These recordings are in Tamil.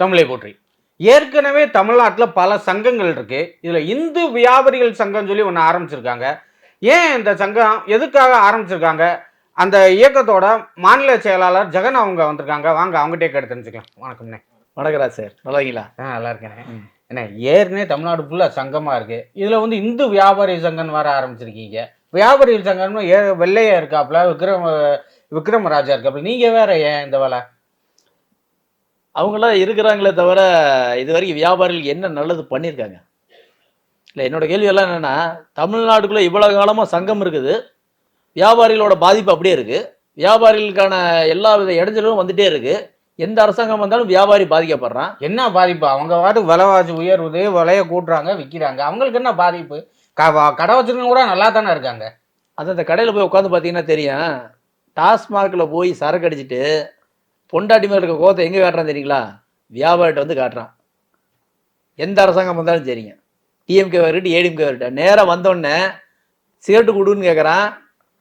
தமிழை போற்றி. ஏற்கனவே தமிழ்நாட்டில் பல சங்கங்கள் இருக்கு. இதுல இந்து வியாபாரிகள் சங்கம் சொல்லி ஒன்று ஆரம்பிச்சிருக்காங்க. ஏன் இந்த சங்கம் எதுக்காக ஆரம்பிச்சிருக்காங்க? அந்த இயக்கத்தோட மாநில செயலாளர் ஜெகன் அவங்க வந்திருக்காங்க. வாங்க அவங்ககிட்டே கேட்டு தெரிஞ்சுக்கலாம். வணக்கம்ண்ணே வணக்கராஜ் சார். நல்லா ஆ நல்லா இருக்கேண்ணே. என்ன ஏற்கனவே தமிழ்நாடு ஃபுல்லாக சங்கமா இருக்கு. இதுல வந்து இந்து வியாபாரி சங்கம் வர ஆரம்பிச்சிருக்கீங்க. வியாபாரிகள் சங்கம்னு ஏ வெள்ளையா இருக்காப்புல விக்ரம விக்ரமராஜா இருக்காப்புல. நீங்க வேற ஏன் இந்த வேலை? அவங்களாம் இருக்கிறாங்களே தவிர இது வரைக்கும் வியாபாரிகளுக்கு என்ன நல்லது பண்ணியிருக்காங்க? இல்லை என்னோட கேள்வி எல்லாம் என்னன்னா தமிழ்நாட்டுக்குள்ளே இவ்வளோ காலமாக சங்கம் இருக்குது. வியாபாரிகளோட பாதிப்பு அப்படியே இருக்குது வியாபாரிகளுக்கான எல்லா வித இடைஞ்சலும் வந்துட்டே இருக்கு. எந்த அரசாங்கம் வந்தாலும் வியாபாரி பாதிக்கப்படுறான். என்ன பாதிப்பு? அவங்க பாட்டு விலைவாசி உயர்வுது விலைய கூட்டுறாங்க விற்கிறாங்க அவங்களுக்கு என்ன பாதிப்பு? கடை வச்சிருக்கவங்க கூட நல்லா தானே இருக்காங்க. அது அந்த கடையில் போய் உட்காந்து பார்த்தீங்கன்னா தெரியும். டாஸ்மாகில் போய் சரக்கு அடிச்சிட்டு பொண்டாட்டி மேலே இருக்க கோத்தை எங்கே காட்டுறான் தெரியுங்களா? வியாபாரிட்ட வந்து காட்டுறான். எந்த அரசாங்கம் வந்தாலும் சரிங்க. டிஎம்கே வரட்டு ஏடிஎம்கே வரட்டு. நேராக வந்தோடனே சிகரெட்டு கொடுன்னு கேட்குறான்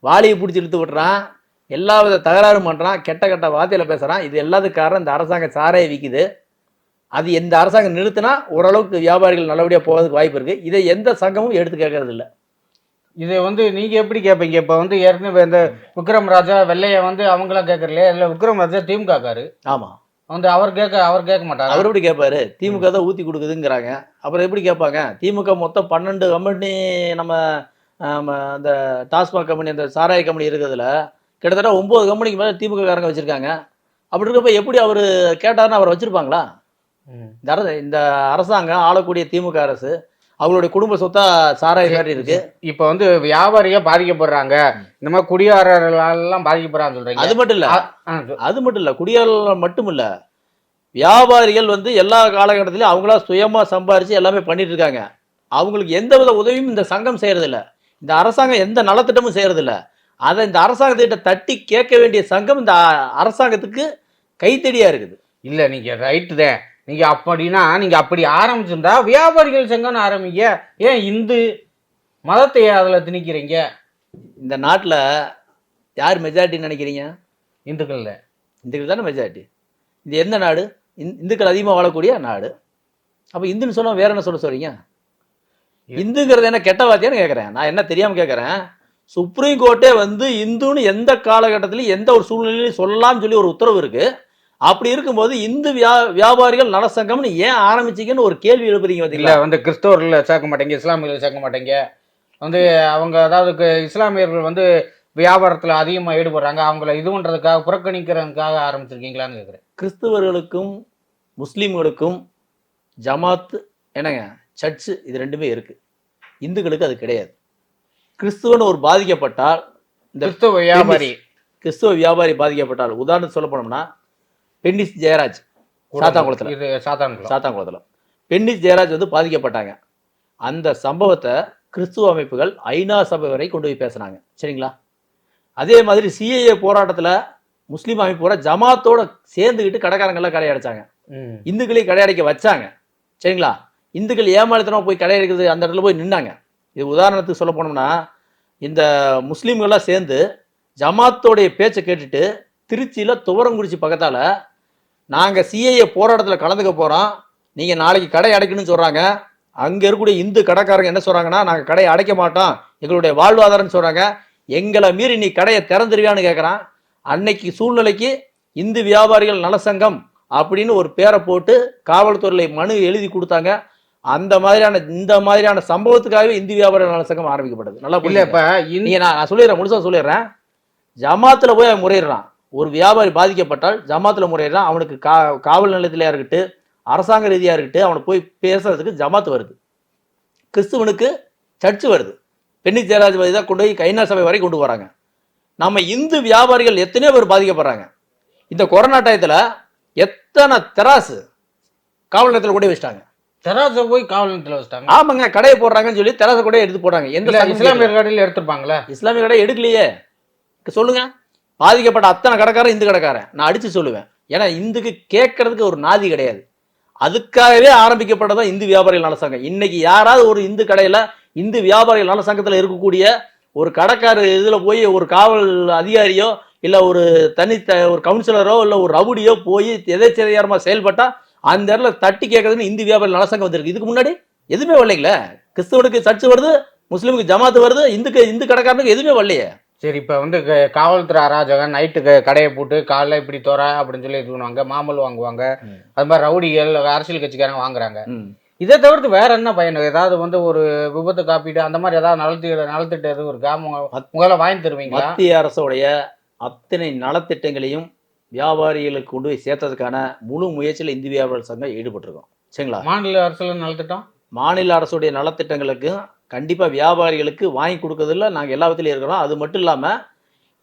வாளியை பிடிச்சி இழுத்து விட்டுறான். எல்லா வித தகராறும் பண்ணுறான் கெட்ட கெட்ட வார்த்தையில் பேசுகிறான் இது எல்லாத்துக்கு காரணம் இந்த அரசாங்கம் சாரையை விற்கிது அது எந்த அரசாங்கம் நிறுத்தினா ஓரளவுக்கு வியாபாரிகள் நல்லபடியாக போகிறதுக்கு வாய்ப்பு இருக்குது இதை எந்த சங்கமும் எடுத்து கேட்கறது இல்லை இதை வந்து நீங்க எப்படி கேட்பீங்க இப்போ வந்து ஏற்கனவே இந்த விக்ரம் ராஜா வெள்ளைய வந்து அவங்களாம் கேட்கறலையே இல்லை விக்ரம் ராஜா திமுக காரு. ஆமாம் வந்து அவர் கேட்க அவர் கேட்க மாட்டாரு? அவர் எப்படி கேட்பாரு திமுக தான் ஊற்றி கொடுக்குதுங்கிறாங்க. அப்புறம் எப்படி கேட்பாங்க? திமுக மொத்தம் பன்னெண்டு கம்பெனி நம்ம ஆம, அந்த டாஸ்மாக் கம்பெனி அந்த சாராய கம்பெனி இருக்கிறதுல கிட்டத்தட்ட ஒம்பது கம்பெனிக்கு மேலே திமுக காரங்க வச்சுருக்காங்க. அப்படி இருக்கப்ப எப்படி அவர் கேட்டாருன்னு அவரை வச்சுருப்பாங்களா? ம். இந்த அரசு இந்த அரசாங்கம் ஆளக்கூடிய திமுக அரசு அவங்களுடைய குடும்ப சொத்தா சாராய மாதிரி இருக்கு. இப்போ வந்து வியாபாரிக பாதிக்கப்படுறாங்க. இந்த மாதிரி குடியாரர்கள் எல்லாம் பாதிக்கப்படுறான்னு சொல்றீங்க. அது மட்டும் இல்ல. அது மட்டும் இல்ல. குடியாளர்கள் மட்டும் இல்ல. வியாபாரிகள் வந்து எல்லா காலகட்டத்திலையும் அவங்களா சுயமா சம்பாரிச்சு எல்லாமே பண்ணிட்டு இருக்காங்க. அவங்களுக்கு எந்த வித உதவியும் இந்த சங்கம் செய்யறது இல்ல இந்த அரசாங்கம் எந்த நலத்திட்டமும் செய்யறது இல்ல அதை இந்த அரசாங்கத்திட்ட தட்டி கேட்க வேண்டிய சங்கம் இந்த அரசாங்கத்துக்கு கைத்தடியா இருக்குது. இல்ல நீங்க ரைட்டு தான். நீங்க அப்படின்னா நீங்க அப்படி ஆரம்பிச்சிருந்தா வியாபாரிகள் சங்கம்னு ஆரம்பிங்க. ஏன் இந்து மதத்தை அதுல திணிக்கிறீங்க? இந்த நாட்டுல யார் மெஜாரிட்டின்னு நினைக்கிறீங்க? இந்துக்கள்ல இந்துக்கள் தானே மெஜாரிட்டி இது எந்த நாடு? இந்- இந்துக்கள் அதிகமாக வாழக்கூடிய நாடு. அப்போ இந்துன்னு சொன்னா வேற என்ன சொல்ல சொல்றீங்க? இந்துங்கிறது என்ன கெட்ட வார்த்தையான்னு கேட்குறேன் நான் என்ன தெரியாமல் கேட்குறேன் சுப்ரீம் கோர்ட்டே வந்து இந்துன்னு எந்த காலகட்டத்திலையும் எந்த ஒரு சூழ்நிலையிலையும் சொல்லலாம்னு சொல்லி ஒரு உத்தரவு இருக்கு. அப்படி இருக்கும்போது இந்து வியா வியாபாரிகள் நலசங்கம்னு ஏன் ஆரம்பிச்சீங்கன்னு ஒரு கேள்வி எழுப்புறீங்க பார்த்தீங்களா வந்து கிறிஸ்தவர்கள் சேர்க்க மாட்டேங்க இஸ்லாமியர்கள் சேர்க்க மாட்டேங்க. வந்து அவங்க அதாவது இஸ்லாமியர்கள் வந்து வியாபாரத்துல அதிகமா ஈடுபடுறாங்க. அவங்கள இது பண்றதுக்காக புறக்கணிக்கிறதுக்காக ஆரம்பிச்சிருக்கீங்களான்னு கேக்குறேன். கிறிஸ்துவர்களுக்கும் முஸ்லீம்களுக்கும் ஜமாத் என்னங்க சர்ச்சு இது ரெண்டுமே இருக்கு. இந்துக்களுக்கு அது கிடையாது. கிறிஸ்துவன் ஒரு பாதிக்கப்பட்டால் இந்த கிறிஸ்தவ வியாபாரி. கிறிஸ்துவ வியாபாரி பாதிக்கப்பட்டால் உதாரணத்துக்கு சொல்ல போனோம்னா பென்னிஸ் ஜெயராஜ் சாத்தாங்குளத்தில் இது சாத்தான்குளம். சாத்தாங்குளத்தில் பென்னிஸ் ஜெயராஜ் வந்து பாதிக்கப்பட்டாங்க. அந்த சம்பவத்தை கிறிஸ்துவ அமைப்புகள் ஐநா சபை வரை கொண்டு போய் பேசுனாங்க. சரிங்களா? அதே மாதிரி சிஏஏ போராட்டத்தில் முஸ்லீம் அமைப்பு கூட ஜமாத்தோட சேர்ந்துக்கிட்டு கடைக்காரங்கெல்லாம் கடையடைச்சாங்க. இந்துக்களையும் கடையடைக்க வச்சாங்க. சரிங்களா? இந்துக்கள் ஏமாளித்தனமா போய் கடையடைக்கிறது அந்த இடத்துல போய் நின்னாங்க. இது உதாரணத்துக்கு சொல்ல போனோம்னா இந்த முஸ்லீம்கள்லாம் சேர்ந்து ஜமாத்தோடைய பேச்சை கேட்டுட்டு திருச்சியில் துவரங்குறிச்சி பக்கத்தால் நாங்கள் சிஏஏ போராட்டத்தில் கலந்துக்க போகிறோம் நீங்கள் நாளைக்கு கடை அடைக்கணும்னு சொல்கிறாங்க அங்கே இருக்கக்கூடிய இந்து கடைக்காரங்க என்ன சொல்கிறாங்கன்னா நாங்கள் கடையை அடைக்க மாட்டோம். எங்களுடைய வாழ்வாதாரம்னு சொல்கிறாங்க எங்களை மீறி நீ கடையை திறந்துருவியான்னு கேட்குறான் அன்னைக்கு சூழ்நிலைக்கு இந்து வியாபாரிகள் நலசங்கம் அப்படின்னு ஒரு பேரை போட்டு காவல்துறையில் மனு எழுதி கொடுத்தாங்க. அந்த மாதிரியான இந்த மாதிரியான சம்பவத்துக்காகவே இந்து வியாபாரிகள் நலசங்கம் ஆரம்பிக்கப்பட்டது நல்லா புரியுது இப்ப இந்து நீங்க நான் சொல்லிடுறேன் முழுசா சொல்லிடுறேன். ஜமாத்துல போய் அவன் முறையிடுறான். ஒரு வியாபாரி பாதிக்கப்பட்டால் ஜமாத்துல முறையிடுறான் அவனுக்கு கா காவல் நிலையத்திலயா இருக்கட்டும் அரசாங்க ரீதியா இருக்கட்டும் அவனை போய் பேசுறதுக்கு ஜமாத் வருது. கிறிஸ்துவனுக்கு சர்ச்சு வருது. பெண்ணி ஜெயராஜ் தான் கொண்டு போய் கைனா சபை வரை கொண்டு வராங்க நம்ம இந்து வியாபாரிகள் எத்தனையோ பேர் பாதிக்கப்படுறாங்க. இந்த கொரோனா டயத்துல எத்தனை தெராசு காவல் நிலையத்தில் போய் வச்சிட்டாங்க. தெராச போய் காவல் நிலையத்துல வச்சிட்டாங்க? ஆமாங்க கடையை போடுறாங்கன்னு சொல்லி தெராசை கூட எடுத்து போடுறாங்க எந்த இஸ்லாமியர் கடையில எடுத்திருப்பாங்களே? இஸ்லாமிய கடை எடுக்கலையே. சொல்லுங்க. பாதிக்கப்பட்ட அத்தனை கடைக்காரன் இந்து கடைக்காரன். நான் அடிச்சு சொல்லுவேன். ஏன்னா இந்துக்கு கேட்கறதுக்கு ஒரு நாதி கிடையாது. அதுக்காகவே ஆரம்பிக்கப்பட்டதான் இந்து வியாபாரிகள் நல சங்கம். இன்னைக்கு யாராவது ஒரு இந்து கடையில் இந்து வியாபாரிகள் நல சங்கத்தில் இருக்கக்கூடிய ஒரு கடைக்காரர் இதில் போய் ஒரு காவல் அதிகாரியோ இல்லை ஒரு தனி த- ஒரு கவுன்சிலரோ இல்லை ஒரு ரவுடியோ போய் எதேச்சதிகாரமா செயல்பட்டால் அந்த இடத்துல தட்டி கேட்கறதுன்னு இந்து வியாபாரி நலசங்கம் வந்திருக்கு. இதுக்கு முன்னாடி எதுவுமே வரலைங்களே? கிறிஸ்தவனுக்கு சர்ச்சு வருது முஸ்லீமுக்கு ஜமாத்து வருது இந்துக்கு இந்து கடைக்காரனுக்கு எதுவுமே வரலையே? சரி இப்போ வந்து க- காவல்துறை அராஜகம் நைட்டு க- கடையை போட்டு காலைல இப்படி தோற அப்படின்னு சொல்லி இது பண்ணுவாங்க மாமல் வாங்குவாங்க. ம். அது மாதிரி ரவுடிகள் அரசியல் கட்சிக்காரங்க வாங்குறாங்க. ம். இதை தவிர்த்து வேற என்ன பயன்? ஏதாவது வந்து ஒரு விபத்து காப்பீடு அந்த மாதிரி ஏதாவது நலத்திட்ட நலத்திட்ட எதுவும் இருக்கா? உங்க- உங்களால வாங்கி தருவீங்களா? மத்திய அரசுடைய அத்தனை நலத்திட்டங்களையும் வியாபாரிகளுக்கு கொண்டு போய் சேர்த்ததுக்கான முழு முயற்சியில் இந்து வியாபார சங்கம் ஈடுபட்டிருக்கோம். சரிங்களா? மாநில அரசுல நலத்திட்டம்? மாநில அரசுடைய நலத்திட்டங்களுக்கு கண்டிப்பாக வியாபாரிகளுக்கு வாங்கி கொடுக்கறதுல நாங்கள் எல்லா விதத்துலையும் இருக்கிறோம். அது மட்டும் இல்லாமல்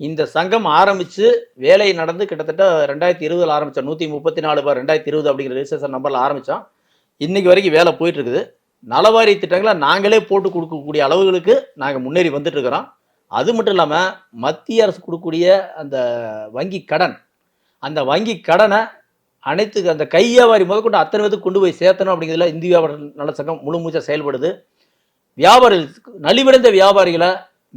இந்த சங்கம் ஆரம்பித்து வேலை நடந்து கிட்டத்தட்ட ரெண்டாயிரத்தி இருபதில் ஆரம்பித்தோம் நூற்றி முப்பத்தி நாலு பார் ரெண்டாயிரத்தி இருபது அப்படிங்கிற ரிஜிஸ்ட்ரேஷன் நம்பரில் ஆரம்பித்தோம் இன்றைக்கி வரைக்கும் வேலை போயிட்டு இருக்குது. நலவாரி திட்டங்களை நாங்களே போட்டு கொடுக்கக்கூடிய அளவுகளுக்கு நாங்கள் முன்னேறி வந்துட்டுருக்கிறோம் அது மட்டும் இல்லாமல் மத்திய அரசு கொடுக்கக்கூடிய அந்த வங்கி கடன் அந்த வங்கி கடனை அனைத்து அந்த கையாவாரி முதற்கொண்டு அத்தனை பேருக்கு கொண்டு போய் சேர்த்தணும் அப்படிங்கிறதுல இந்திய வியாபார நல சங்கம் முழு மூச்சாக செயல்படுது. வியாபாரிகள் நலிவடைந்த வியாபாரிகளை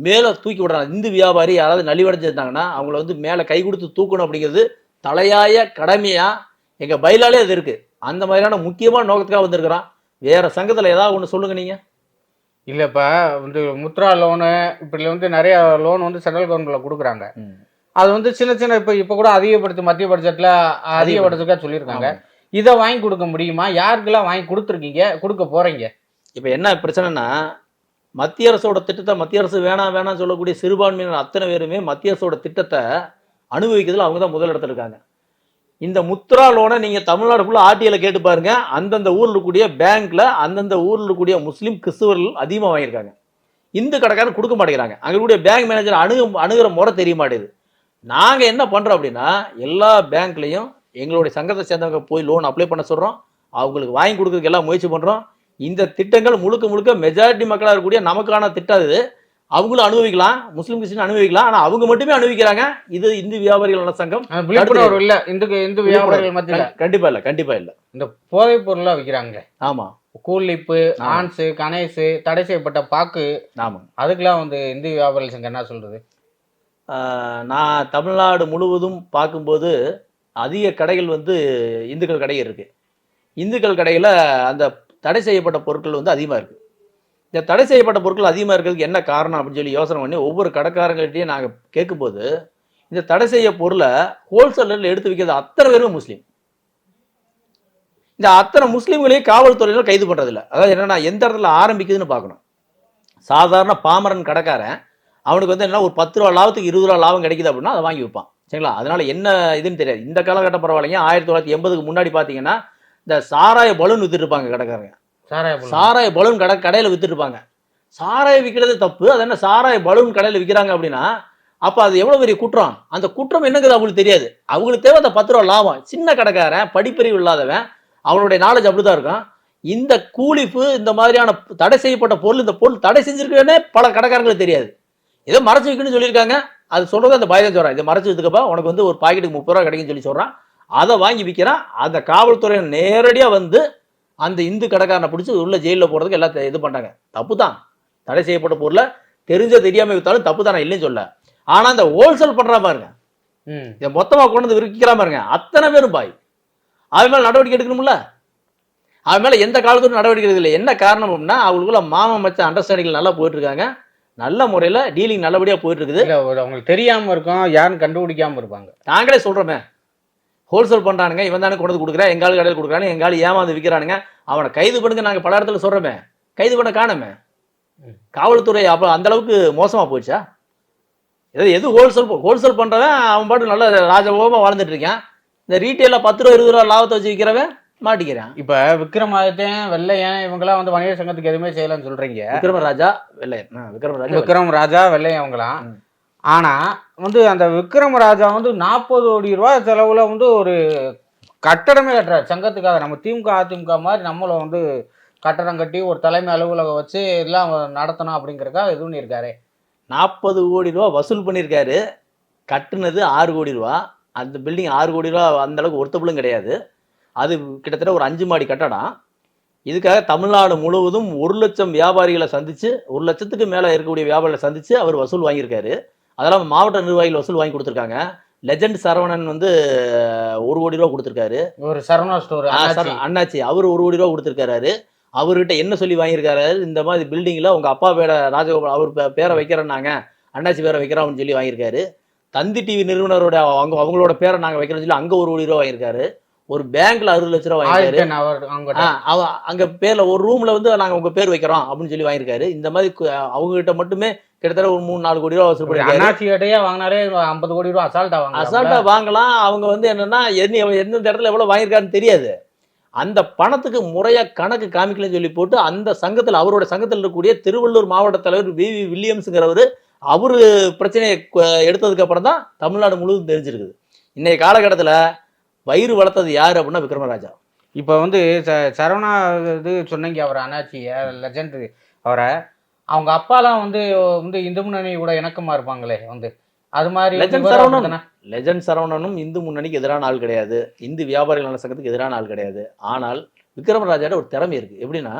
மேலே தூக்கி விடுறாங்க. இந்து வியாபாரி யாராவது நலிவடைஞ்சிருந்தாங்கன்னா அவங்கள வந்து மேலே கை கொடுத்து தூக்கணும் அப்படிங்கிறது தலையாய கடமையா எங்கள் பயிலாலே அது இருக்கு. அந்த மாதிரியான முக்கியமான நோக்கத்துக்காக வந்திருக்கிறோம் வேற சங்கத்தில் ஏதாவது ஒன்று சொல்லுங்க நீங்க. இல்ல இப்ப வந்து முத்ரா லோனு இப்படி வந்து நிறைய லோன் வந்து சென்ட்ரல் கவர்மெண்ட்ல கொடுக்குறாங்க. அது வந்து சின்ன சின்ன இப்ப இப்ப கூட அதிகப்படுத்தி மத்திய பட்ஜெட்ல அதிகப்படுத்துக்கா சொல்லியிருக்காங்க. இதை வாங்கி கொடுக்க முடியுமா? யாருக்கெல்லாம் வாங்கி கொடுத்துருக்கீங்க? கொடுக்க போறீங்க? இப்போ என்ன பிரச்சனைனா மத்திய அரசோட திட்டத்தை மத்திய அரசு வேணாம் வேணாம் சொல்லக்கூடிய சிறுபான்மையினர் அத்தனை பேருமே மத்திய அரசோட திட்டத்தை அனுபவிக்கிறதுல அவங்க தான் முதல் இடத்துல இருக்காங்க. இந்த முத்ரா லோனை நீங்கள் தமிழ்நாடு ஃபுல்லாக ஆர்டியில் கேட்டு பாருங்க. அந்தந்த ஊரில் இருக்கக்கூடிய பேங்க்கில் அந்தந்த ஊரில் இருக்கக்கூடிய முஸ்லீம் கிறிஸ்துவர்கள் அதிகமாக வாங்கியிருக்காங்க. இந்து கடைக்காரன் கொடுக்க மாட்டேங்கிறாங்க. அங்கே இருக்கக்கூடிய பேங்க் மேனேஜர் அணுகு அணுகிற முறை தெரிய மாட்டேங்குது. நாங்கள் என்ன பண்ணுறோம் அப்படின்னா எல்லா பேங்க்லேயும் எங்களுடைய சங்கத்தை சேர்ந்தவங்க போய் லோன் அப்ளை பண்ண சொல்கிறோம் அவங்களுக்கு வாங்கி கொடுக்குறதுக்கு எல்லாம் முயற்சி பண்ணுறோம் இந்த திட்டங்கள் முழுக்க முழுக்க மெஜாரிட்டி மக்களாக இருக்கக்கூடிய நமக்கான திட்டம் இது அவங்களும் அனுபவிக்கலாம் முஸ்லீம் கிறிஸ்டின் அனுபவிக்கலாம் ஆனா அவங்க மட்டுமே அனுபவிக்கிறாங்க. இது இந்து வியாபாரிகள் சங்கம். விழிப்புணர்வு இல்ல. இந்து இந்து வியாபாரிகள் மத்தியில. கண்டி- கண்டிப்பா இல்ல கண்டிப்பா இல்ல. இந்த போதைப் பொருளா விற்கிறாங்களே ஆமா. கூலிப்பு. ஆன்ஸு கணேசு தடை செய்யப்பட்ட பாக்கு. ஆமா. அதுக்கெல்லாம் வந்து இந்து வியாபாரிகள் சங்கம் என்ன சொல்றது? ஆஹ் நான் தமிழ்நாடு முழுவதும் பார்க்கும்போது அதிக கடைகள் வந்து இந்துக்கள் கடைகள் இருக்கு. இந்துக்கள் கடையில் அந்த தடை செய்யப்பட்ட பொருட்கள் வந்து அதிகமாக இருக்குது இந்த தடை செய்யப்பட்ட பொருட்கள் அதிகமாக இருக்கிறதுக்கு என்ன காரணம் அப்படின்னு சொல்லி யோசனை பண்ணி ஒவ்வொரு கடைக்காரங்கள்ட்டையும் நாங்கள் கேட்கும்போது இந்த தடை செய்ய பொருளை ஹோல்சேலரில் எடுத்து வைக்கிறது அத்தனை பேருமே முஸ்லீம். இந்த அத்தனை முஸ்லீம்களையும் காவல்துறையினர் கைது பண்ணுறதில்ல அதாவது என்னன்னா எந்த இடத்துல ஆரம்பிக்குதுன்னு பார்க்கணும். சாதாரண பாமரன் கடைக்காரன் அவனுக்கு வந்து என்ன ஒரு பத்து ரூபா லாபத்துக்கு இருபது ரூபா லாபம் கிடைக்குது அப்படின்னா அதை வாங்கி வைப்பான் சரிங்களா? அதனால் என்ன இதுன்னு தெரியாது. இந்த காலகட்டம் பரவாயில்லைங்க. ஆயிரத்தி தொள்ளாயிரத்தி எண்பதுக்கு முன்னாடி பார்த்தீங்கன்னா இந்த சாராய பலூன் வித்துட்டு இருப்பாங்க கடைக்காரங்க. சாராய. சாராய பலூன் கடை கடையில் வித்துட்டு இருப்பாங்க சாராயம் விற்கிறது தப்பு. அது என்ன சாராய பலூன் கடையில் விற்கிறாங்க அப்படின்னா அப்போ அது எவ்வளோ பெரிய குற்றம்? அந்த குற்றம் என்னங்கிறது அவங்களுக்கு தெரியாது. அவங்களுக்கு தேவை அந்த பத்து ரூபா லாபம். சின்ன கடைக்காரன் படிப்பறிவு இல்லாதவன் அவனுடைய நாலேஜ் அப்படிதான் இருக்கும். இந்த கூலிப்பு இந்த மாதிரியான தடை செய்யப்பட்ட பொருள் இந்த பொருள் தடை செஞ்சிருக்கேன்னே பல கடைக்காரங்களுக்கு தெரியாது. ஏதோ மறைச்சு வைக்கணும்னு சொல்லியிருக்காங்க. அது சொல்றது அந்த பயதான் சொல்றான். இதை மறைச்சு வச்சுக்கப்பா உனக்கு வந்து ஒரு பாக்கெட்டுக்கு முப்பது ரூபா கிடைக்குன்னு சொல்லி சொல்றான். அதை வாங்கி விற்கிறான் அந்த காவல்துறை நேரடியாக வந்து அந்த இந்து கடைக்காரனை பிடிச்சி உள்ள ஜெயிலில் போகிறதுக்கு எல்லாம் இது பண்ணுறாங்க தப்பு தான் தடை செய்யப்பட்ட பொருளை தெரிஞ்ச தெரியாம வித்தாலும் தப்பு தான் இல்லைன்னு சொல்ல. ஆனால் அந்த ஹோல்சேல் பண்ணுறா பாருங்க. இதை மொத்தமாக கொண்டு வந்து விற்கிறா பாருங்க. அத்தனை பேரும் பாய். அவன் மேலே நடவடிக்கை எடுக்கணும்ல? அவன் மேலே எந்த காலத்துக்கும் நடவடிக்கை எடுக்கல என்ன காரணம் அப்படின்னா அவங்களுக்குள்ள மாமன் மச்ச அண்டர்ஸ்டாண்டிங் நல்லா போயிட்டு இருக்காங்க நல்ல முறையில் டீலிங் நல்லபடியாக போயிட்டு இருக்குது இல்ல அவங்களுக்கு தெரியாம இருக்கும். யாரும் கண்டுபிடிக்காம இருப்பாங்க. நாங்களே சொல்கிறோமே ஹோல்சேல் பண்ணுறானுங்க இவன் தானே கொண்டு கொடுக்குறேன் எங்கால் கடையில் கொடுக்குறானு எங்கால் ஏமாந்து விற்கிறானுங்க அவனை கைது பண்ணுங்க நாங்கள் பல இடத்துல சொல்கிறோமே கைது பண்ண காணுமே. காவல்துறை அப்போ அந்த அளவுக்கு மோசமாக போயிடுச்சா? எது எது ஹோல்சேல் ஹோல்சேல் பண்ணுறவன் அவன் பாட்டு நல்ல ராஜபோகமாக வாழ்ந்துட்டு இருக்கான். இந்த ரீட்டெயிலில் பத்து ரூபா இருபது ரூபா லாபத்தை வச்சு விற்கிறவன் மாட்டிக்கிறான். இப்ப விக்ரமாதித்யன் வெள்ளையன் இவங்கெல்லாம் வந்து வணிகர் சங்கத்துக்கு எதுவுமே செய்யலன்னு சொல்றீங்க. விக்ரமராஜா வெள்ளையன். விக்ரமராஜா விக்ரம் ராஜா வெள்ளையன் அவங்களாம். ஆனால் வந்து அந்த விக்ரம் ராஜா வந்து நாற்பது கோடி ரூபாய் செலவில் வந்து ஒரு கட்டடமே கட்டுறாரு. சங்கத்துக்காக. நம்ம திமுக அதிமுக மாதிரி நம்மளும் வந்து கட்டடம் கட்டி ஒரு தலைமை அலுவலகம் வச்சு எல்லாம் நடத்தணும் அப்படிங்கிறக்காக இது பண்ணியிருக்காரு. நாற்பது கோடி ரூபா வசூல் பண்ணியிருக்காரு. கட்டுனது ஆறு கோடி ரூபா. அந்த பில்டிங் ஆறு கோடி ரூபா அந்த அளவுக்கு ஒருத்தபளும் கிடையாது. அது கிட்டத்தட்ட ஒரு அஞ்சு மாடி கட்டடம். இதுக்காக தமிழ்நாடு முழுவதும் ஒரு லட்சம் வியாபாரிகளை சந்தித்து ஒரு லட்சத்துக்கு மேலே இருக்கக்கூடிய வியாபாரிகளை சந்தித்து அவர் வசூல் வாங்கியிருக்காரு. அதெல்லாம் மாவட்ட நிர்வாகிகள் வசூல் வாங்கி கொடுத்துருக்காங்க. லெஜண்ட் சரவணன் வந்து ஒரு கோடி ரூபா கொடுத்துருக்காரு. ஒரு சரவணா ஸ்டோர் அண்ணாச்சி. அவர் ஒரு கோடி ரூபா கொடுத்துருக்காரு. அவர்கிட்ட என்ன சொல்லி வாங்கியிருக்காரு? இந்த மாதிரி பில்டிங்ல உங்க அப்பா பேரை ராஜகோபால் அவர் பேரை வைக்கிறேன்னாங்க. அண்ணாச்சி பேரை வைக்கிறோம்னு சொல்லி வாங்கியிருக்காரு. தந்தி டிவி நிறுவனரோட அவங்க அவங்களோட பேரை நாங்க வைக்கிறோம்னு சொல்லி அங்க ஒரு கோடி ரூபா வாங்கியிருக்காரு. ஒரு பேங்க்ல அறுபது லட்ச ரூபா வாங்கியிருக்காரு. அங்க பேர்ல ஒரு ரூம்ல வந்து நாங்க உங்க பேர் வைக்கிறோம் அப்படின்னு சொல்லி வாங்கியிருக்காரு. இந்த மாதிரி அவங்க கிட்ட மட்டுமே கிட்டத்தட்ட ஒரு மூணு நாலு கோடி ரூபா வசூல் பண்ணிருக்காரு. அண்ணாச்சி கிட்டயே வாங்கினாலே ஐம்பது கோடி ரூபா அசால்ட்டா அசால்ட்டா வாங்க வாங்கலாம். அவங்க வந்து என்னன்னா என்ன எந்தெந்த இடத்துல எவ்வளவு வாங்கியிருக்காருன்னு தெரியாது. அந்த பணத்துக்கு முறையா கணக்கு காமிக்கலன்னு சொல்லி போட்டு அந்த சங்கத்துல அவரோட சங்கத்தில் இருக்கக்கூடிய திருவள்ளூர் மாவட்ட தலைவர் வி. வி. வில்லியம்ஸுங்கிறவர் அவரு பிரச்சனையை எடுத்ததுக்கு அப்புறம் தான் தமிழ்நாடு முழுவதும் தெரிஞ்சிருக்குது. இன்னைய காலகட்டத்துல வயிறு வளர்த்தது யாரு அப்படின்னா விக்ரமராஜா. இப்போ வந்து ச- சரவணா இது சொன்னீங்க அவர் அண்ணாச்சி லெஜண்ட் அவரை. அவங்க அப்பாலாம் வந்து வந்து இந்து முன்னணி கூட இணக்கமா இருப்பாங்களே வந்து. அது மாதிரி இவரும் சரவணன். லெஜண்ட் சரவணனும் இந்து முன்னணிக்கு எதிரான ஆள் கிடையாது. இந்து வியாபாரிகள் நல சங்கத்துக்கு எதிரான ஆள் கிடையாது. ஆனால் விக்ரமராஜாட ஒரு திறமை இருக்கு. எப்படின்னா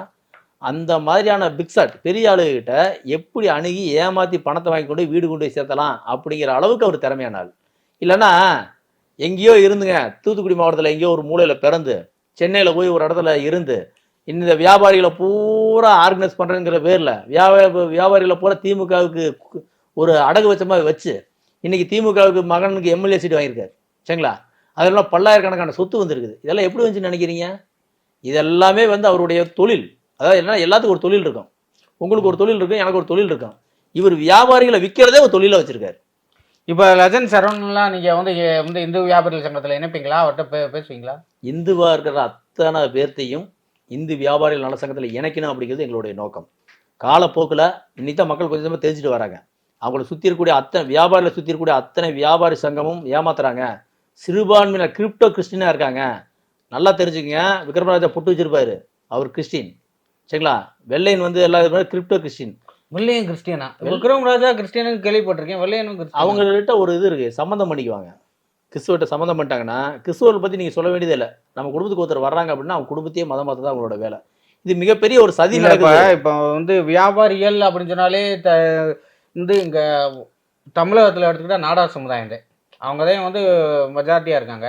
அந்த மாதிரியான பிக்ஸாட் பெரிய ஆளுகிட்ட எப்படி அணுகி ஏமாத்தி பணத்தை வாங்கி கொண்டு வீடு கொண்டு போய் சேர்த்தலாம் அப்படிங்கிற அளவுக்கு அவர் திறமையான ஆள். இல்லைன்னா எங்கேயோ இருந்துங்க. தூத்துக்குடி மாவட்டத்தில் எங்கேயோ ஒரு மூலையில் பிறந்து சென்னையில் போய் ஒரு இடத்துல இருந்து இந்த வியாபாரிகளை பூரா ஆர்கனைஸ் பண்ணுறேங்கிற பேரில் வியாபார வியாபாரிகளை பூரா திமுகவுக்கு ஒரு அடகு வச்ச மாதிரி வச்சு இன்னைக்கு திமுகவுக்கு மகனுக்கு எம்எல்ஏ சீட் வாங்கியிருக்காரு. சரிங்களா? அதெல்லாம் பல்லாயிரக்கணக்கான சொத்து வந்திருக்குது. இதெல்லாம் எப்படி வந்துச்சு நினைக்கிறீங்க? இதெல்லாமே வந்து அவருடைய தொழில். அதாவது என்ன எல்லாத்துக்கும் ஒரு தொழில் இருக்கும். உங்களுக்கு ஒரு தொழில் இருக்கும் எனக்கு ஒரு தொழில் இருக்கும். இவர் வியாபாரிகளை விற்கிறதே ஒரு தொழிலை வச்சிருக்காரு. இப்போ லெஜண்ட் சரவணன்லாம் நீங்க வந்து வந்து இந்து வியாபாரிகள் சங்கத்துல இணைப்பீங்களா? அவர்கிட்ட பே- பேசுவீங்களா? இந்துவா இருக்கிற அத்தனை பேர்த்தையும் இந்து வியாபாரிகள் நல சங்கத்தில் இணைக்கணும் அப்படிங்கிறது எங்களுடைய நோக்கம். காலப்போக்கில் இன்னைக்கு தான் மக்கள் கொஞ்சம் கொஞ்சமாக தெரிஞ்சுட்டு வராங்க. அவங்கள சுற்றி இருக்கக்கூடிய அத்தனை வியாபாரிகளை சுற்றி இருக்கக்கூடிய அத்தனை வியாபாரி சங்கமும் ஏமாத்துறாங்க. சிறுபான்மையினர் கிரிப்டோ கிறிஸ்டினாக இருக்காங்க. நல்லா தெரிஞ்சுக்கங்க. விக்ரமராஜா பொட்டு வச்சிருப்பாரு. அவர் கிறிஸ்டின். சரிங்களா? வெள்ளையன் வந்து எல்லா கிரிப்டோ கிறிஸ்டின். வெள்ளையன் கிறிஸ்டியனா? விக்ரம் ராஜா கிறிஸ்டியனுக்கு கேள்விப்பட்டிருக்கேன். வெள்ளையனும் கிறிஸ்டியனா? அவங்கள்ட்ட ஒரு இது இருக்கு. சம்மந்தம் பண்ணிக்குவாங்க. கிறிஸ்துவர்கிட்ட சம்மந்தம் பண்ணிட்டாங்கன்னா கிறிஸ்துவர்கள் பற்றி நீங்கள் சொல்ல வேண்டியதே இல்லை. நம்ம குடும்பத்துக்கு ஒருத்தர் வர்றாங்க அப்படின்னா அவங்க குடும்பத்தையே மதம் மாற்ற தான் அவங்களோட வேலை. இது மிகப்பெரிய ஒரு சதி இப்ப வந்து வியாபாரிகள் அப்படின்னு சொன்னாலே த வந்து இங்க தமிழகத்துல எடுத்துக்கிட்டா நாடார் சமுதாயம் தான் அவங்க தான் வந்து மெஜாரிட்டியா இருக்காங்க.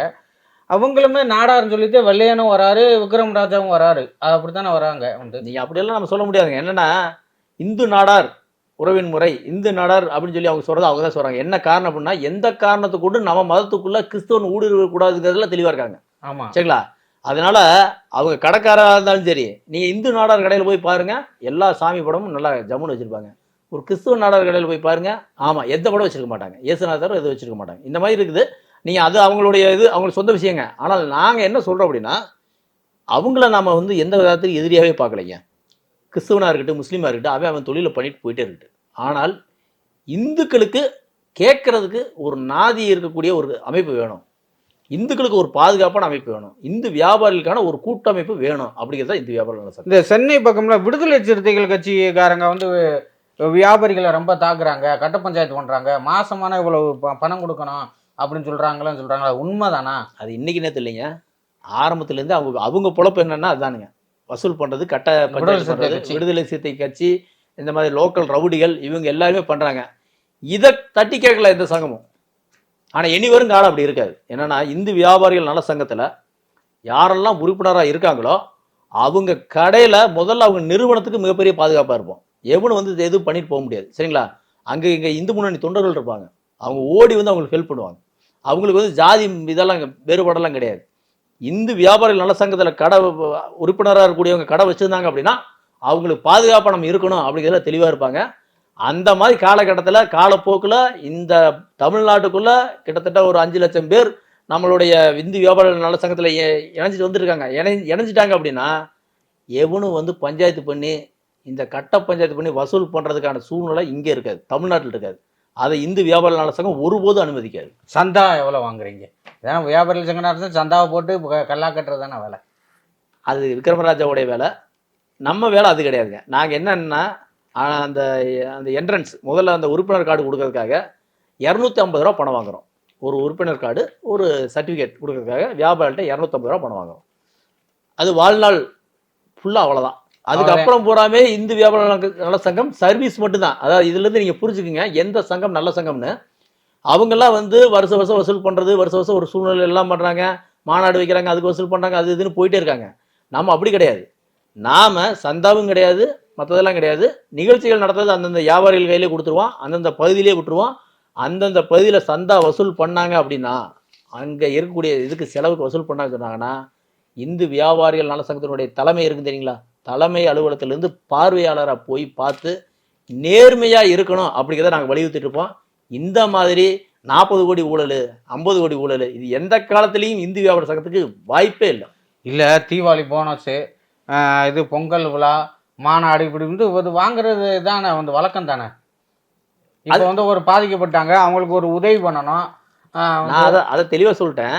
அவங்களுமே நாடார்னு சொல்லிட்டு வெள்ளையனும் வராரு விக்ரம் ராஜாவும் வராரு. அது அப்படித்தானே வராங்க வந்து. நீங்க அப்படியெல்லாம் நம்ம சொல்ல முடியாதுங்க. என்னன்னா இந்து நாடார் உறவின் முறை இந்து நாடார் அப்படின்னு சொல்லி அவங்க சொல்றது அவங்க தான் சொல்றாங்க. என்ன காரணம் அப்படின்னா எந்த காரணத்தை கொண்டு நம்ம மதத்துக்குள்ள கிறிஸ்தவன் ஊடுருவ கூடாதுங்கிறதுல தெளிவா இருக்காங்க. ஆமா. சரிங்களா? அதனால அவங்க கடைக்காரா இருந்தாலும் சரி நீங்க இந்து நாடார் கடையில போய் பாருங்க எல்லா சாமி படமும் நல்லா ஜம்முன்னு வச்சிருப்பாங்க. ஒரு கிறிஸ்துவ நாடார் கடையில போய் பாருங்க ஆமா எந்த படம் வச்சிருக்க மாட்டாங்க. இயேசுநாதர் எதுவும் வச்சிருக்க மாட்டாங்க. இந்த மாதிரி இருக்குது. நீங்க அது அவங்களுடைய இது அவங்களுக்கு சொந்த விஷயங்க. ஆனால் நாங்க என்ன சொல்றோம் அப்படின்னா அவங்கள நாம வந்து எந்த விதத்திலும் எதிரியாவே பார்க்கலைங்க. கிறிஸ்துவனா இருக்கட்டும் முஸ்லீமா இருக்கட்டும் அவன் அவன் தொழிலை பண்ணிட்டு போயிட்டே இருக்கட்டும் ஆனால் இந்துக்களுக்கு கேட்கறதுக்கு ஒரு நாதி இருக்கக்கூடிய ஒரு அமைப்பு வேணும். இந்துக்களுக்கு ஒரு பாதுகாப்பான அமைப்பு வேணும். இந்து வியாபாரிகளுக்கான ஒரு கூட்டமைப்பு வேணும். அப்படிங்கிறது தான் இந்து வியாபார நல சங்கம் இந்த சென்னை பக்கம்ல விடுதலை சிறுத்தைகள் கட்சிக்காரங்க வந்து வியாபாரிகளை ரொம்ப தாக்குறாங்க கட்ட பஞ்சாயத்து பண்றாங்க மாசமான இவ்வளவு பணம் கொடுக்கணும் அப்படின்னு சொல்றாங்களான்னு சொல்றாங்க அது உண்மைதானா? அது இன்னைக்கு நேரத்தில் இல்லைங்க. ஆரம்பத்துலேருந்து அவங்க அவங்க பொழப்பு என்னன்னா அதுதானுங்க. வசூல் பண்றது கட்ட பஞ்சாயத்து. விடுதலை சிறுத்தை கட்சி. இந்த மாதிரி லோக்கல் ரவுடிகள் இவங்க எல்லாருமே பண்றாங்க. இதை தட்டி கேட்கல எந்த சங்கமும். ஆனா இனி வரும் காலம் அப்படி இருக்காது. என்னன்னா இந்து வியாபாரிகள் நல சங்கத்துல யாரெல்லாம் உறுப்பினரா இருக்காங்களோ அவங்க கடையில முதல்ல அவங்க நிறுவனத்துக்கு மிகப்பெரிய பாதுகாப்பா இருப்போம். எவனும் வந்து எதுவும் பண்ணிட்டு போக முடியாது. சரிங்களா? அங்க இங்க இந்து முன்னணி தொண்டர்கள் இருப்பாங்க. அவங்க ஓடி வந்து அவங்களுக்கு ஹெல்ப் பண்ணுவாங்க. அவங்களுக்கு வந்து ஜாதி இதெல்லாம் வேறுபாடெல்லாம் கிடையாது. இந்து வியாபாரிகள் நல சங்கத்தில் கடை உறுப்பினராக இருக்கக்கூடியவங்க கடை வச்சுருந்தாங்க அப்படின்னா அவங்களுக்கு பாதுகாப்பாக நம்ம இருக்கணும் அப்படிங்கிறதுல தெளிவாக இருப்பாங்க. அந்த மாதிரி காலகட்டத்தில் காலப்போக்கில் இந்த தமிழ்நாட்டுக்குள்ளே கிட்டத்தட்ட ஒரு அஞ்சு லட்சம் பேர் நம்மளுடைய இந்து வியாபாரிகள் நல சங்கத்தில் இணைஞ்சிட்டு வந்துருக்காங்க. இணை இணைஞ்சிட்டாங்க அப்படின்னா எவனும் வந்து பஞ்சாயத்து பண்ணி இந்த கட்ட பஞ்சாயத்து பண்ணி வசூல் பண்ணுறதுக்கான சூழ்நிலை இங்கே இருக்காது தமிழ்நாட்டில் இருக்காது. அதை இந்து வியாபார நல சங்கம் ஒருபோதும் அனுமதிக்காது. சந்தா எவ்வளோ வாங்குறீங்க? ஏன்னா வியாபாரிகள் நடத்தி சந்தாவை போட்டு கல்லா கட்டுறது தானே வேலை. அது விக்ரமராஜாவுடைய வேலை. நம்ம வேலை அது கிடையாதுங்க. நாங்கள் என்னன்னா அந்த அந்த என்ட்ரன்ஸ் முதல்ல அந்த உறுப்பினர் கார்டு கொடுக்கறதுக்காக இரநூத்தி ஐம்பது ரூபா பணம் வாங்குறோம். ஒரு உறுப்பினர் கார்டு ஒரு சர்டிஃபிகேட் கொடுக்கறதுக்காக வியாபாரிகிட்ட இரநூத்தம்பது ரூபா பணம் வாங்குறோம். அது வாழ்நாள் ஃபுல்லாக அவ்வளோதான் அதுக்கப்புறம் பூராமே இந்து வியாபார நல- நல சங்கம் சர்வீஸ் மட்டும்தான். அதாவது இதுலேருந்து நீங்கள் புரிஞ்சுக்குங்க எந்த சங்கம் நல்ல சங்கம்னு. அவங்கெல்லாம் வந்து வருஷ வருஷம் வசூல் பண்ணுறது வருஷ வருஷம் ஒரு சூழ்நிலை எல்லாம் பண்ணுறாங்க மாநாடு வைக்கிறாங்க அதுக்கு வசூல் பண்ணுறாங்க அது இதுன்னு போயிட்டே இருக்காங்க. நாம் அப்படி கிடையாது. நாம் சந்தாவும் கிடையாது மற்றதெல்லாம் கிடையாது. நிகழ்ச்சிகள் நடத்துறது அந்தந்த வியாபாரிகள் கையிலே கொடுத்துருவோம் அந்தந்த பகுதியிலே விட்டுருவோம். அந்தந்த பகுதியில் சந்தா வசூல் பண்ணாங்க அப்படின்னா அங்கே இருக்கக்கூடிய இதுக்கு செலவுக்கு வசூல் பண்ணாங்க சொன்னாங்கன்னா இந்து வியாபாரிகள் நல சங்கத்தினுடைய தலைமை இருக்கு தெரியுங்களா? தலைமை அலுவலகத்திலேருந்து பார்வையாளராக போய் பார்த்து நேர்மையாக இருக்கணும் அப்படிங்கிறத நாங்கள் வலியுறுத்திட்டு இருப்போம். இந்த மாதிரி நாற்பது கோடி ஊழல் ஐம்பது கோடி ஊழல் இது எந்த காலத்துலேயும் இந்து வியாபார சங்கத்துக்கு வாய்ப்பே இல்லை. இல்ல தீபாவளி போனஸு இது பொங்கல் விழா மாநாடு இப்படி வந்து இது வாங்குறது தானே வந்து வழக்கம் தானே? இப்போ வந்து ஒரு பாதிக்கப்பட்டாங்க அவங்களுக்கு ஒரு உதவி பண்ணணும். நான் அதை அதை தெளிவாக சொல்லிட்டேன்.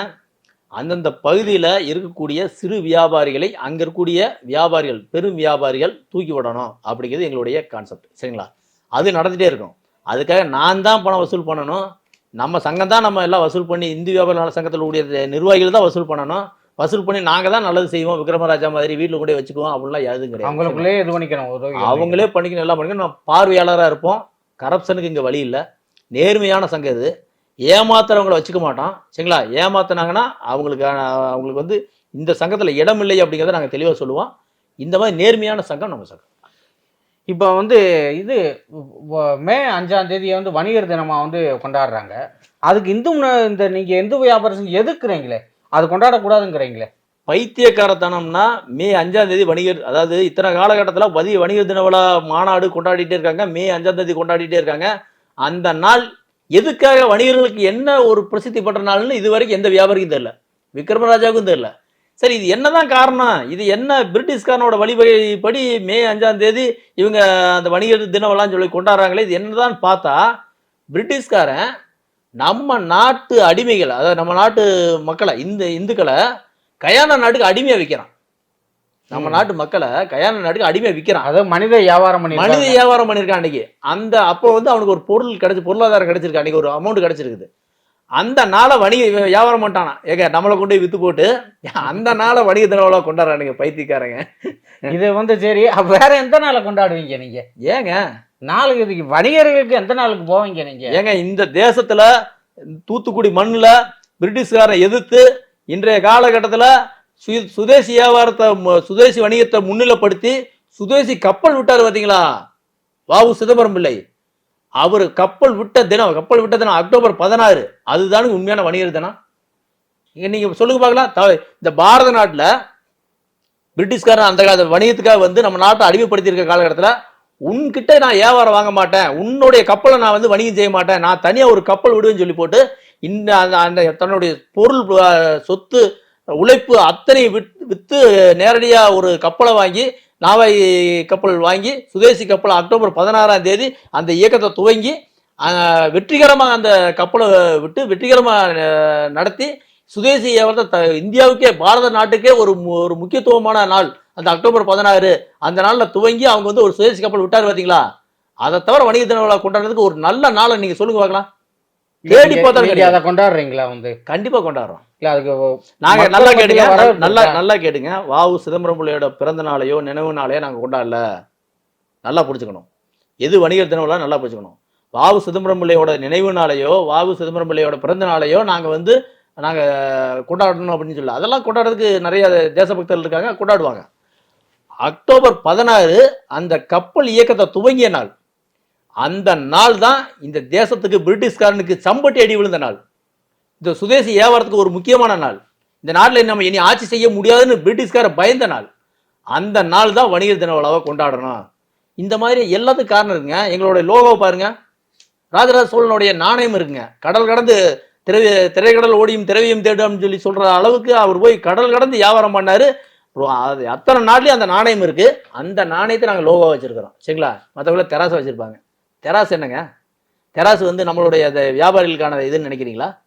அந்தந்த பகுதியில் இருக்கக்கூடிய சிறு வியாபாரிகளை அங்கே இருக்கக்கூடிய வியாபாரிகள் பெரும் வியாபாரிகள் தூக்கி விடணும் அப்படிங்கிறது எங்களுடைய கான்செப்ட் சரிங்களா? அது நடந்துகிட்டே இருக்கும். அதுக்காக நான் தான் பணம் வசூல் பண்ணணும். நம்ம சங்கம் தான் நம்ம எல்லாம் வசூல் பண்ணி இந்து வியாபார நல சங்கத்தில் கூடிய நிர்வாகிகள் தான் வசூல் பண்ணணும். வசூல் பண்ணி நாங்கள் தான் நல்லது செய்வோம். விக்ரமராஜா மாதிரி வீட்டில் கூட வச்சுக்குவோம். அப்படிலாம் எதுவும் கிடையாது. அவங்களுக்குள்ளே இது பண்ணிக்கணும். அவங்களே பண்ணிக்கணும். எல்லாம் பண்ணிக்கணும். நம்ம பார்வையாளராக இருப்போம். கரப்ஷனுக்கு இங்கே வழி இல்லை. நேர்மையான சங்கம் இது. ஏமாத்துறவங்கள வச்சுக்க மாட்டோம். சரிங்களா? ஏமாத்துனாங்கன்னா அவங்களுக்கு அவங்களுக்கு வந்து இந்த சங்கத்தில் இடம் இல்லை அப்படிங்கிறத நாங்கள் தெளிவாக சொல்லுவோம். இந்த மாதிரி நேர்மையான சங்கம் நம்ம சங்கம். இப்போ வந்து இது மே அஞ்சாம் தேதியை வந்து வணிகர் தினமாக வந்து கொண்டாடுறாங்க. அதுக்கு இந்து முன்ன- இந்த நீங்கள் இந்து வியாபாரம் எதுக்குறீங்களே? அது கொண்டாடக்கூடாதுங்கிறீங்களே? பைத்தியக்காரத்தனம்னா மே அஞ்சாம் தேதி வணிகர் அதாவது இத்தனை காலகட்டத்தில் பதி வணிகர் தின விழா மாநாடு கொண்டாடிட்டே இருக்காங்க. மே அஞ்சாம் தேதி கொண்டாடிட்டே இருக்காங்க. அந்த நாள் எதுக்காக வணிகர்களுக்கு என்ன ஒரு பிரசித்தி பெற்ற நாள்னு இது வரைக்கும் எந்த வியாபாரிக்கும் தெரியல. விக்ரமராஜாவுக்கும் தெரியல. சரி இது என்னதான் காரணம்? இது என்ன பிரிட்டிஷ்காரனோட வழிவகைப்படி மே அஞ்சாம் தேதி இவங்க அந்த வணிகர் தின விழான்னு சொல்லி கொண்டாடுறாங்களே இது என்னதான் பார்த்தா பிரிட்டிஷ்காரன் நம்ம நாட்டு அடிமைகள் அதாவது நம்ம நாட்டு மக்களை இந்த இந்துக்களை கயானா நாட்டுக்கு அடிமையா விற்கிறான் நம்ம. நாட்டு மக்களை கயானா நாட்டுக்கு அடிமையா விற்கிறான் அது மனித வியாபாரம் பண்ணி மனித வியாபாரம் பண்ணியிருக்கான் அன்னைக்கு. அந்த அப்போ வந்து அவனுக்கு ஒரு பொருள் கிடைச்சு பொருளாதாரம் கிடைச்சிருக்கு. அன்னைக்கு ஒரு அமௌண்ட் கிடைச்சிருக்குது. அந்த நாளை வணிக வியாபாரம் பண்ணிட்டானா. ஏங்க நம்மளை கொண்டு போய் வித்து போட்டு அந்த நாளை வணிக தினவிழா கொண்டாடுறானுங்க பைத்தியக்காரங்க. இது வந்து சரி அப்ப வேற எந்த நாளை கொண்டாடுவீங்க நீங்க? ஏங்க. நாளுக்கு இதுக்கு வணிகர்களுக்கு எந்த நாளுக்கு போவீங்க நீங்க? ஏங்க இந்த தேசத்துல தூத்துக்குடி மண்ணுல பிரிட்டிஷ்காரன் எதிர்த்து இன்றைய காலகட்டத்துல சு- சுதேசி வியாபாரத்தை சுதேசி வணிகத்தை முன்னிலைப்படுத்தி சுதேசி கப்பல் விட்டாரு பாத்தீங்களா? வாவு சிதம்பரம் பிள்ளை. அவர் கப்பல் விட்ட தினம் கப்பல் விட்ட தினம் அக்டோபர் பதினாறு. அதுதானுங்க உண்மையான வணிகர் தினம். நீங்க சொல்லுங்க பார்க்கலாம். த- இந்த பாரத நாட்டில் பிரிட்டிஷ்காரன் அந்த கால வணிகத்துக்காக வந்து நம்ம நாட்டை அடிமைப்படுத்தி இருக்க காலகட்டத்தில் உன்கிட்ட நான் வியாபாரம் வாங்க மாட்டேன். உன்னுடைய கப்பலை நான் வந்து வணிகம் செய்ய மாட்டேன். நான் தனியாக ஒரு கப்பல் விடுவேன்னு சொல்லி போட்டு இந்த அந்த அந்த தன்னுடைய பொருள் சொத்து உழைப்பு அத்தனை வித் விற்று நேரடியாக ஒரு கப்பலை வாங்கி நாவாய் கப்பல் வாங்கி சுதேசி கப்பல் அக்டோபர் பதினாறாம் தேதி அந்த இயக்கத்தை துவங்கி வெற்றிகரமாக அந்த கப்பலை விட்டு வெற்றிகரமாக நடத்தி சுதேசி வியாபாரத்தை த- இந்தியாவுக்கே பாரத நாட்டுக்கே ஒரு ஒரு முக்கியத்துவமான நாள். அந்த அக்டோபர் பதினாறு அந்த நாளில் துவங்கி அவங்க வந்து ஒரு சுதேசி கப்பல் விட்டார் பார்த்தீங்களா அதை தவிர வணிக தின விழா கொண்டாடுறதுக்கு ஒரு நல்ல நாளை நீங்கள் சொல்லுங்க பார்க்கலாம் தேடி நீங்க கிடையாது. அதை கொண்டாடுறீங்களா வந்து? கண்டிப்பா கொண்டாடுறோம். இல்ல அதுக்கு நாங்க நல்லா கேட்டுங்க. நல்லா? நல்லா கேட்டுங்க. வாவு சிதம்பரம் பிள்ளையோட பிறந்த நாளையோ நினைவு நாளையோ நாங்க கொண்டாடல. நல்லா புரிஞ்சுக்கணும். எது வணிகர் தின விழா நல்லா புரிஞ்சுக்கணும். வாவு சிதம்பரம் பிள்ளையோட நினைவு நாளையோ வாவு சிதம்பரம் பிள்ளையோட பிறந்த நாளையோ நாங்க வந்து நாங்க கொண்டாடணும் அப்படின்னு சொல்லல. அதெல்லாம் கொண்டாடுறதுக்கு நிறைய தேசபக்தர்கள் இருக்காங்க கொண்டாடுவாங்க. அக்டோபர் பதினாறு அந்த கப்பல் இயக்கத்தை துவங்கிய நாள். அந்த நாள் தான் இந்த தேசத்துக்கு பிரிட்டிஷ்காரனுக்கு சம்பட்டி அடி விழுந்த நாள். இந்த சுதேசி வியாபாரத்துக்கு ஒரு முக்கியமான நாள். இந்த நாட்டில் நம்ம இனி ஆட்சி செய்ய முடியாதுன்னு பிரிட்டிஷ்கார பயந்த நாள். அந்த நாள் தான் வணிகர் தின விழாவை கொண்டாடணும். இந்த மாதிரி எல்லாத்துக்கும் காரணம் இருக்குங்க. எங்களுடைய லோகோ பாருங்க. ராஜராஜ சோழனுடைய நாணயம் இருக்குங்க. கடல் கடந்து திரை திரைக்கடல் ஓடியும் திரவியம் தேடும் சொல்லி சொல்ற அளவுக்கு அவர் போய் கடல் கடந்து வியாபாரம் பண்ணாரு. அது அத்தனை நாட்லேயும் அந்த நாணயம் இருக்கு. அந்த நாணயத்தை நாங்கள் லோகோ வச்சிருக்கிறோம். சரிங்களா? மற்றவங்கள தெராசை வச்சிருப்பாங்க. தெராசு என்னங்க? தெராசு வந்து நம்மளுடைய வியாபாரிகளுக்கான இதுன்னு நினைக்கிறீங்களா?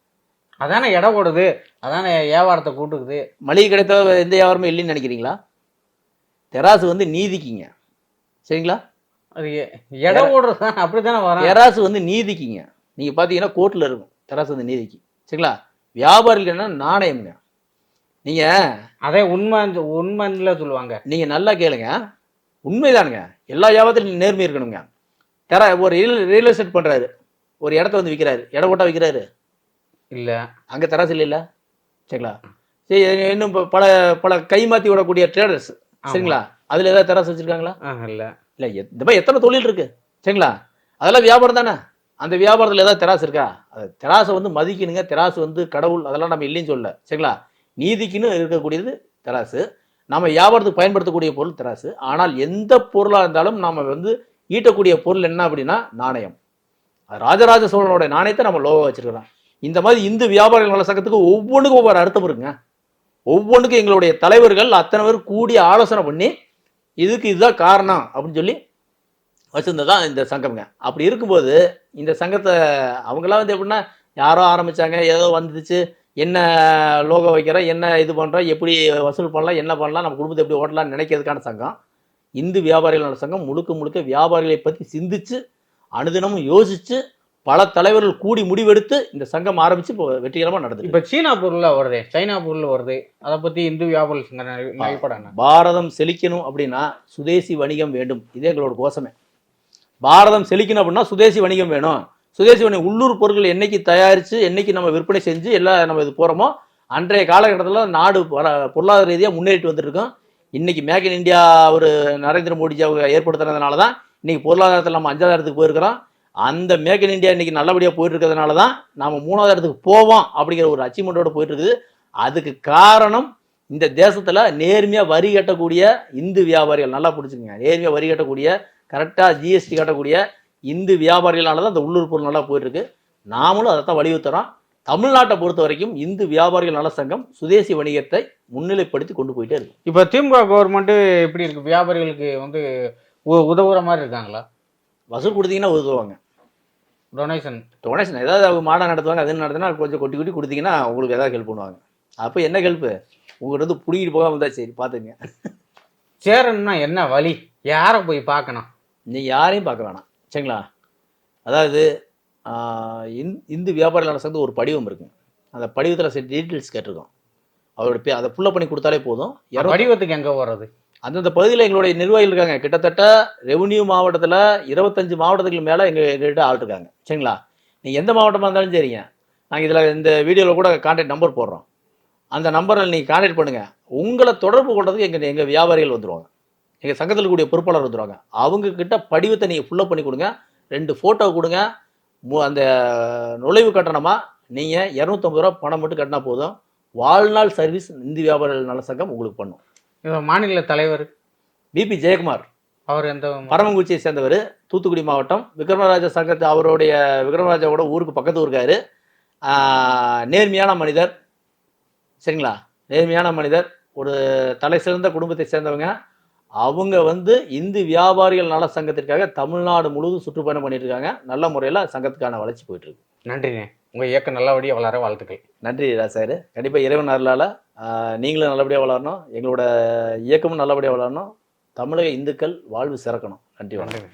அதானே இடம் ஓடுது அதானே வியாபாரத்தை கூட்டுக்குது. மளிகை கிடைத்த எந்த வியாபாரமும் இல்லைன்னு நினைக்கிறீங்களா? தெராசு வந்து நீதிக்குங்க. சரிங்களா? அது இடம் ஓடுறது தான் அப்படித்தானே வரும் தெராசு வந்து நீதிக்குங்க. நீங்க பாத்தீங்கன்னா கோர்ட்ல இருக்கும். தெராசு வந்து நீதிக்கு. சரிங்களா? வியாபாரிகள் என்ன? நாணயம்ங்க. நீங்க அதே உண்மை உண்மைன்னு சொல்லுவாங்க. நீங்க நல்லா கேளுங்க. உண்மைதானுங்க. எல்லா வியாபாரத்திலும் நேர்மை இருக்கணுங்க. தெரா ஒரு ரியல் ரியல் எஸ்டேட் பண்றாரு. ஒரு இடத்த வந்து விற்கிறாரு இடம் போட்டா விற்கிறாரு இல்ல. அங்கே தராசு இல்லைல்ல? சரிங்களா? சரி இன்னும் பல பல கை மாற்றி விடக்கூடிய ட்ரேடர்ஸ் சரிங்களா? அதில் ஏதாவது தராசு வச்சுருக்காங்களா? இல்ல. இல்லை இந்த மாதிரி எத்தனை தொழில் இருக்கு? சரிங்களா? அதெல்லாம் வியாபாரம் தானே? அந்த வியாபாரத்தில் ஏதாவது தெராசு இருக்கா? அது தெராசை வந்து மதிக்கணுங்க. தெராசு வந்து கடவுள் அதெல்லாம் நம்ம இல்லைன்னு சொல்லல. சரிங்களா? நீதிக்குன்னு இருக்கக்கூடியது தெராசு நம்ம வியாபாரத்துக்கு பயன்படுத்தக்கூடிய பொருள் தெராசு ஆனால் எந்த பொருளாக இருந்தாலும் நம்ம வந்து ஈட்டக்கூடிய பொருள் என்ன அப்படின்னா நாணயம். ராஜராஜ சோழனோட நாணயத்தை நம்ம லோகோ வச்சிருக்கிறோம். இந்த மாதிரி இந்து வியாபாரிகள் நல சங்கத்துக்கு ஒவ்வொன்றுக்கும் ஒவ்வொரு அர்த்தம் இருக்குங்க. ஒவ்வொன்றுக்கும் எங்களுடைய தலைவர்கள் அத்தனை பேர் கூடி ஆலோசனை பண்ணி இதுக்கு இதுதான் காரணம் அப்படின்னு சொல்லி வச்சிருந்ததான் இந்த சங்கம்ங்க. அப்படி இருக்கும்போது இந்த சங்கத்தை அவங்களாம் வந்து எப்படின்னா யாரோ ஆரம்பித்தாங்க ஏதோ வந்துச்சு என்ன லோகோ வைக்கிறோம் என்ன இது பண்ணுறோம் எப்படி வசூல் பண்ணலாம் என்ன பண்ணலாம் நம்ம குடும்பத்தை எப்படி ஓட்டலாம்னு நினைக்கிறதுக்கான சங்கம். இந்து வியாபாரிகள் நல சங்கம் முழுக்க முழுக்க வியாபாரிகளை பற்றி சிந்திச்சு அனுதினமும் யோசிச்சு பல தலைவர்கள் கூடி முடிவெடுத்து இந்த சங்கம் ஆரம்பிச்சு இப்போ வெற்றிகரமாக நடந்துருக்கு இப்ப சீனா பொருள்ல வருது சைனா பொருள் வருது அதை பத்தி இந்து வியாபார சங்க நிலை- நிலைப்பாடு என்ன பாரதம் செழிக்கணும் அப்படின்னா சுதேசி வணிகம் வேண்டும். இதே எங்களோட கோஷமே. பாரதம் செழிக்கணும் அப்படின்னா சுதேசி வணிகம் வேணும். சுதேசி வணிகம் உள்ளூர் பொருட்கள் என்னைக்கு தயாரித்து என்னைக்கு நம்ம விற்பனை செஞ்சு எல்லாம் நம்ம இது போகிறோமோ அன்றைய காலகட்டத்தில் நாடு பர- பொருளாதார ரீதியாக முன்னேறிட்டு வந்துருக்கோம் இன்னைக்கு மேக் இன் இந்தியா ஒரு நரேந்திர மோடிஜி அவங்க ஏற்படுத்துறதுனால தான் இன்னைக்கு பொருளாதாரத்தில் நம்ம அஞ்சாவது இடத்துக்கு போயிருக்கிறோம். அந்த மேக் இன் இந்தியா இன்னைக்கு நல்லபடியாக போயிட்டு இருக்கிறதுனால தான் நம்ம மூணாவது இடத்துக்கு போவோம் அப்படிங்கிற ஒரு அச்சீவ்மெண்ட்டோட போயிட்டு இருக்குது அதுக்கு காரணம் இந்த தேசத்தில் நேர்மையாக வரி கட்டக்கூடிய இந்து வியாபாரிகள் நல்லா பிடிச்சிக்கங்க நேர்மையாக வரி கட்டக்கூடிய கரெக்டாக ஜிஎஸ்டி கட்டக்கூடிய இந்து வியாபாரிகளால தான் இந்த உள்ளூர் பொருள் நல்லா போயிட்டுருக்கு. நாமளும் அதை தான் வலியுறுத்துகிறோம் தமிழ்நாட்டை பொறுத்த வரைக்கும் இந்து வியாபாரிகள் நல சங்கம் சுதேசி வணிகத்தை முன்னிலைப்படுத்தி கொண்டு போயிட்டே இருக்கு. இப்ப திமுக கவர்மெண்ட் எப்படி இருக்கு? வியாபாரிகளுக்கு வந்து உதவுற மாதிரி இருக்காங்களா? வசூல் கொடுத்தீங்கன்னா உதவுவாங்க. டொனேஷன் டொனேஷன் ஏதாவது அவங்க மாடம் நடத்துவாங்க அது நடத்தினா கொஞ்சம் கொட்டி கொட்டி கொடுத்தீங்கன்னா உங்களுக்கு ஏதாவது ஹெல்ப் பண்ணுவாங்க. அப்போ என்ன ஹெல்ப்பு உங்கள்கிட்ட வந்து பிடிக்கிட்டு போகாம இருந்தா சரி பார்த்துங்க சேரணும்னா என்ன வழி? யாரை போய் பார்க்கணும்? நீ யாரையும் பார்க்க வேணாம். சரிங்களா? அதாவது இந்து வியாபார நல சங்கத்து ஒரு படிவம் இருக்கு. அந்த படிவத்தில் சில டீட்டெயில்ஸ் கேட்டிருக்கோம். அவரோட பே அதை ஃபுல்லப் பண்ணி கொடுத்தாலே போதும். இரநூத்தி வடிவத்துக்கு எங்க வர்றது? அந்தந்த பகுதியில் எங்களுடைய நிர்வாகிகள் இருக்காங்க. கிட்டத்தட்ட ரெவன்யூ மாவட்டத்தில் இருபத்தஞ்சு மாவட்டத்துக்கு மேலே எங்கள் எங்கள்கிட்ட ஆள் இருக்காங்க. சரிங்களா? நீங்கள் எந்த மாவட்டமாக இருந்தாலும் சரிங்க. நாங்கள் இதில் இந்த வீடியோவில் கூட கான்டாக்ட் நம்பர் போடுறோம். அந்த நம்பரில் நீங்கள் கான்டாக்ட் பண்ணுங்கள் உங்களை தொடர்பு கொள்றதுக்கு எங்கள் எங்கள் வியாபாரிகள் வந்துருவாங்க. எங்கள் சங்கத்தில் கூடிய பொறுப்பாளர் வந்துருவாங்க. அவங்க கிட்ட படிவத்தை நீங்கள் ஃபுல்லப் பண்ணி கொடுங்க. ரெண்டு ஃபோட்டோ கொடுங்க. அந்த நுழைவு கட்டணமாக நீங்கள் இரநூத்தம்பது ரூபா பணம் மட்டும் கட்டினா போதும். வாழ்நாள் சர்வீஸ் இந்து வியாபாரிகள் நல சங்கம் உங்களுக்கு பண்ணும். மாநில தலைவர். பிபி ஜெயக்குமார். அவர் எந்த பரமங்குச்சியை சேர்ந்தவர். தூத்துக்குடி மாவட்டம். விக்ரமராஜ சங்கத்து அவருடைய விக்ரமராஜாவோட ஊருக்கு பக்கத்து ஊருக்காரு. நேர்மையான மனிதர். சரிங்களா? நேர்மையான மனிதர். ஒரு தலை சிறந்த குடும்பத்தை சேர்ந்தவங்க. அவங்க வந்து இந்து வியாபாரிகள் நல சங்கத்திற்காக தமிழ்நாடு முழுவதும் சுற்றுப்பயணம் பண்ணிட்டு இருக்காங்க நல்ல முறையில் சங்கத்துக்கான வளர்ச்சி போயிட்டு இருக்கு நன்றிண்ணே. உங்க இயக்கம் நல்லபடியா வளர வாழ்த்துக்கள். நன்றி ராசாரு கண்டிப்பாக இறைவன் அருளால் நீங்களும் நல்லபடியாக வளரணும். எங்களோட இயக்கமும் நல்லபடியாக வளரணும். தமிழக இந்துக்கள் வாழ்வு சிறக்கணும். நன்றி வணக்கம்.